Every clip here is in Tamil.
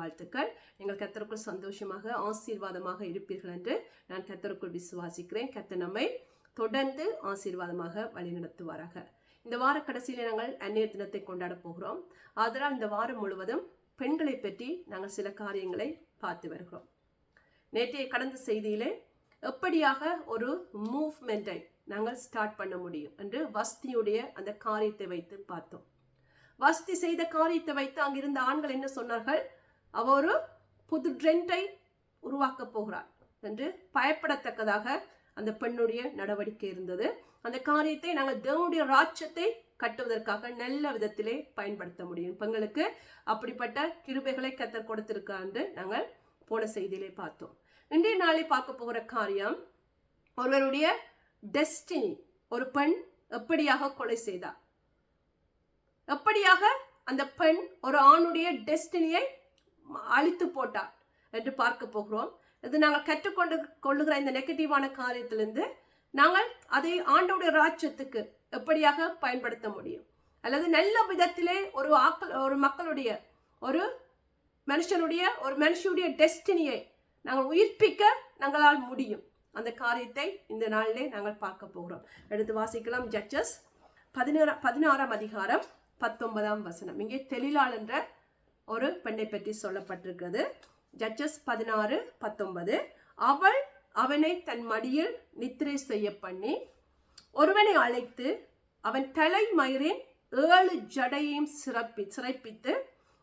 வாழ்த்துக்கள். நீங்கள் கத்தருக்குள் சந்தோஷமாக ஆசீர்வாதமாக இருப்பீர்கள் என்று நான் கத்தருக்குள் விசுவாசிக்கிறேன். கத்த நம்மை தொடர்ந்து ஆசீர்வாதமாக வழிநடத்துவாராக. இந்த வார கடைசியில் நாங்கள் அந்நிய தினத்தை கொண்டாட போகிறோம். அதனால் இந்த வாரம் முழுவதும் பெண்களை பற்றி நாங்கள் சில காரியங்களை பார்த்து வருகிறோம். நேற்றைய கடந்த செய்தியிலே எப்படியாக ஒரு மூவ்மெண்ட்டை நாங்கள் ஸ்டார்ட் பண்ண முடியும் என்று வஸ்தியுடைய அந்த காரியத்தை வைத்து பார்த்தோம். வஸ்தி செய்த காரியத்தை வைத்து அங்கிருந்த ஆண்கள் என்ன சொன்னார்கள்? அவ ஒரு புது ட்ரெண்டை உருவாக்கப் போகிறாள் என்று பயப்படத்தக்கதாக அந்த பெண்ணுடைய நடவடிக்கை இருந்தது. அந்த காரியத்தை நாங்கள் தேவனுடைய ராஜ்யத்தை கட்டுவதற்காக நல்ல விதத்திலே பயன்படுத்த முடியும். பெண்களுக்கு அப்படிப்பட்ட கிருபைகளை கத்தர் கொடுத்திருக்கான்னு நாங்கள் போன செய்தியிலே பார்த்தோம். இன்றைய நாளை பார்க்க போகிற காரியம் ஒருவருடைய டெஸ்டினி ஒரு பெண் எப்படியாக கொலை செய்தார்? எப்படியாக அந்த பெண் ஒரு ஆணுடைய டெஸ்டினியை அழித்து போட்டார் என்று பார்க்க போகிறோம். இது நாங்கள் கற்றுக்கொண்டு கொள்ளுகிற இந்த நெகட்டிவான காரியத்திலிருந்து நாங்கள் அதை ஆண்டோடைய ராஜ்யத்துக்கு எப்படியாக பயன்படுத்த முடியும்? அல்லது நல்ல விதத்திலே ஒரு ஆக்கள் ஒரு மக்களுடைய ஒரு மனுஷனுடைய ஒரு மனுஷனுடைய டெஸ்டினியை நாங்கள் உயிர்ப்பிக்க நாங்களால் முடியும். அந்த காரியத்தை இந்த நாளிலே நாங்கள் பார்க்க போகிறோம். எடுத்து வாசிக்கலாம். ஜட்ஜஸ் பதினாறு பதினாறாம் அதிகாரம் பத்தொன்பதாம் வசனம். இங்கே தெளிலாள் என்ற ஒரு பெண்ணை பற்றி சொல்லப்பட்டிருக்கிறது. ஜட்ஜஸ் பதினாறு பத்தொன்பது. அவள் அவனை தன் மடியில் நித்திரை செய்ய பண்ணி ஒருவனை அழைத்து அவன் தலைமயிரின் ஏழு ஜடையையும் சிறப்பி சிறப்பித்து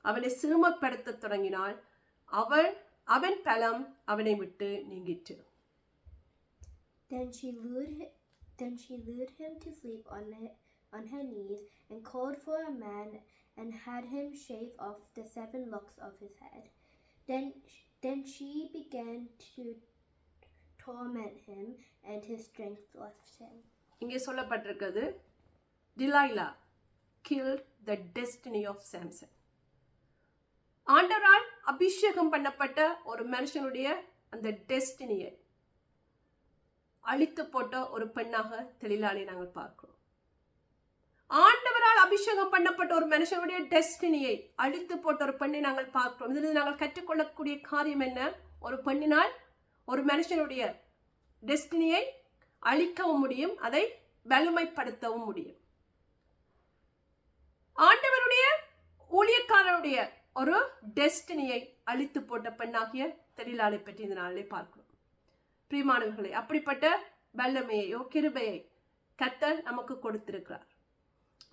அவனை சிறுமப்படுத்த தொடங்கினாள். அவள் அவன் பலம் அவனை விட்டு நீங்கிற்று. Then she lured him, then she lured him to sleep on on her knees and called for a man and had him shave off the seven locks of his head. Then then she began to torment him and his strength left him. இங்கே சொல்லப்பட்டிருக்கிறது Delilah kill the destiny of Samson ஆண்டவரால் அபிஷேகம் பண்ணப்பட்ட ஒரு மனுஷனுடைய அந்த டெஸ்டினியை அழித்து போட்ட ஒரு பெண்ணாக தெளிலாளி நாங்கள் பார்க்கிறோம் அபிஷேகம் பண்ணப்பட்ட ஒரு மனுஷனுடைய டெஸ்டினியை அழித்து போட்ட ஒரு பெண்ணை நாங்கள் பார்க்கிறோம். இதிலிருந்து நாங்கள் கற்றுக்கொள்ளக்கூடிய காரியம் என்ன? ஒரு பெண்ணினால் ஒரு மனுஷனுடைய டெஸ்டினியை அழிக்கவும் முடியும் அதை வலிமைப்படுத்தவும் முடியும். ஆண்டவருடைய ஊழியக்காரருடைய ஒரு டெஸ்டினியை அழித்து போட்ட பெண்ணாகிய தெளிலாளை பற்றி இந்த நாளிலே பார்க்கிறோம். பிரிமானவர்களை அப்படிப்பட்ட வல்லமையையோ கிருபையை கத்தர் நமக்கு கொடுத்திருக்கிறார்.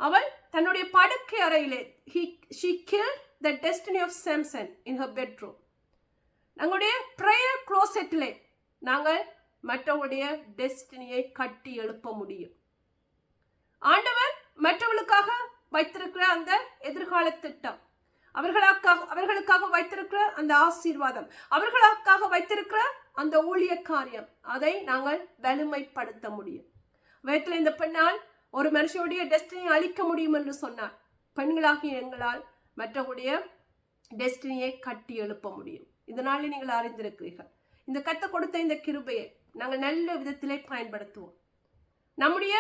அவள் தன்னுடைய படுக்கை அறையிலே he she kill the destiny of Samson in her bedroom நம்முடைய ப்ரேயர் க்ளோசெட்டிலே நாங்கள் மற்றவருடைய டெஸ்டினியை கட்டி எழுப்ப முடியும். ஆண்டவர் மற்றவர்களுக்காக வைத்திருக்கிற அந்த எதிர்கால திட்டம் அவர்களுக்காக அவர்களுக்காக வைத்திருக்கிற அந்த ஆசீர்வாதம் அவர்களுக்காக வைத்திருக்கிற அந்த ஊழிய காரியம் அதை நாங்கள் வலிமைப்படுத்த முடியும். வயத்தில் இந்த பெண்ணால் ஒரு மனுஷனுடைய டெஸ்டினியை அழிக்க முடியும் என்று சொன்னார். பெண்களாகிய எங்களால் மற்றவருடைய டெஸ்டினியை கட்டி எழுப்ப முடியும். இதனாலே நீங்கள் அறிந்திருக்கிறீர்கள். இந்த கத்தை கொடுத்த இந்த கிருபையை நாங்கள் நல்ல விதத்திலே பயன்படுத்துவோம். நம்முடைய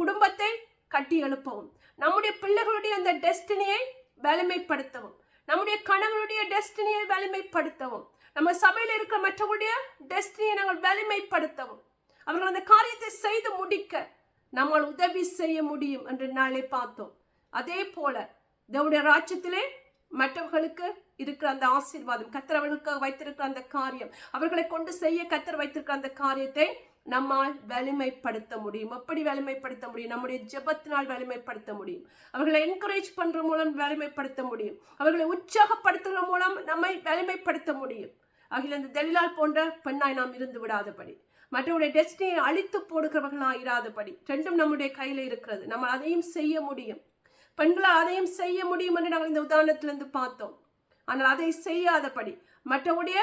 குடும்பத்தை கட்டி எழுப்பவும். நம்முடைய பிள்ளைகளுடைய அந்த டெஸ்டினியை வலிமைப்படுத்தவும். நம்முடைய கணவனுடைய டெஸ்டினியை வலிமைப்படுத்தவும். நம்ம சபையில் இருக்கிற மற்றவருடைய டெஸ்டினியை நாங்கள் வலிமைப்படுத்தவும். அவர்கள் அந்த காரியத்தை செய்து முடிக்க நம்மால் உதவி செய்ய முடியும் என்று நாளை பார்த்தோம். அதே போல தேவனுடைய ராஜ்யத்திலே மற்றவர்களுக்கு இருக்கிற அந்த ஆசீர்வாதம் கத்தர் அவர்களுக்கு வைத்திருக்கிற அந்த காரியம் அவர்களை கொண்டு செய்ய கத்தர் வைத்திருக்கிற அந்த காரியத்தை நம்மால் வலிமைப்படுத்த முடியும். எப்படி வலிமைப்படுத்த முடியும்? நம்முடைய ஜெபத்தினால் வலிமைப்படுத்த முடியும். அவர்களை என்கரேஜ் பண்ற மூலம் வலிமைப்படுத்த முடியும். அவர்களை உற்சாகப்படுத்துகிற மூலம் நம்மை வலிமைப்படுத்த முடியும். ஆகிய அந்த தெளிலால் போன்ற பெண்ணாய் நாம் இருந்து விடாதபடி. மற்றவருடைய டெஸ்டினியை அழித்து போடுகிறவர்களாக இராதபடி. ரெண்டும் நம்முடைய கையில் இருக்கிறது. நம்ம அதையும் செய்ய முடியும். பெண்களால் அதையும் செய்ய முடியும் என்று நாங்கள் இந்த உதாரணத்திலிருந்து பார்த்தோம். ஆனால் அதை செய்யாதபடி மற்றவருடைய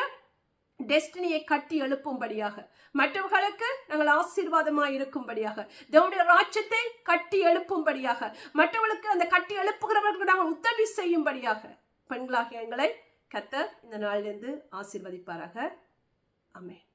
டெஸ்டினியை கட்டி எழுப்பும்படியாக மற்றவர்களுக்கு நாங்கள் ஆசீர்வாதமாக இருக்கும்படியாக தேவனுடைய ராஜ்யத்தை கட்டி எழுப்பும்படியாக மற்றவர்களுக்கு அந்த கட்டி எழுப்புகிறவர்களுக்கு நாங்கள் உதவி செய்யும்படியாக பெண்களாகிய எங்களை கத்தர் இந்த நாளிலிருந்து ஆசீர்வதிப்பாராக. அமேன்